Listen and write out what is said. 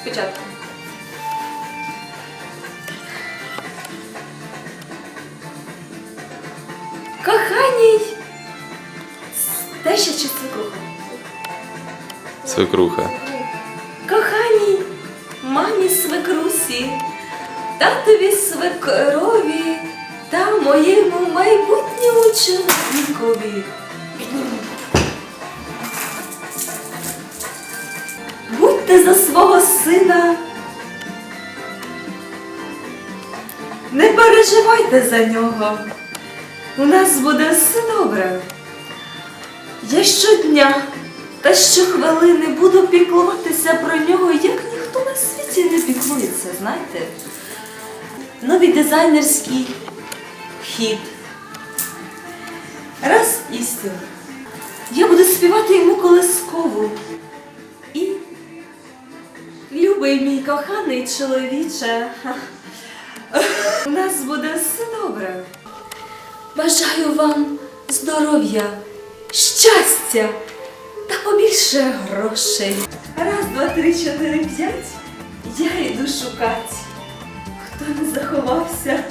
спочатку. Коханій! Теща чи свекруха? Свекруха. Коханій, мамі свекрусі, татові свекрові та моєму майбутньому чоловікові. Будьте за свого сина. Не переживайте за нього. У нас буде все добре. Я щодня та щохвилини буду піклуватися про нього, як ніхто на світі не піклується, знаєте? Новий дизайнерський хід. Раз і все. Я буду співати йому колискову. Любий мій коханий чоловіче. У нас буде все добре. Бажаю вам здоров'я, щастя та побільше грошей. Раз, два, три, чотири, п'ять. Я йду шукати, Хто не заховався.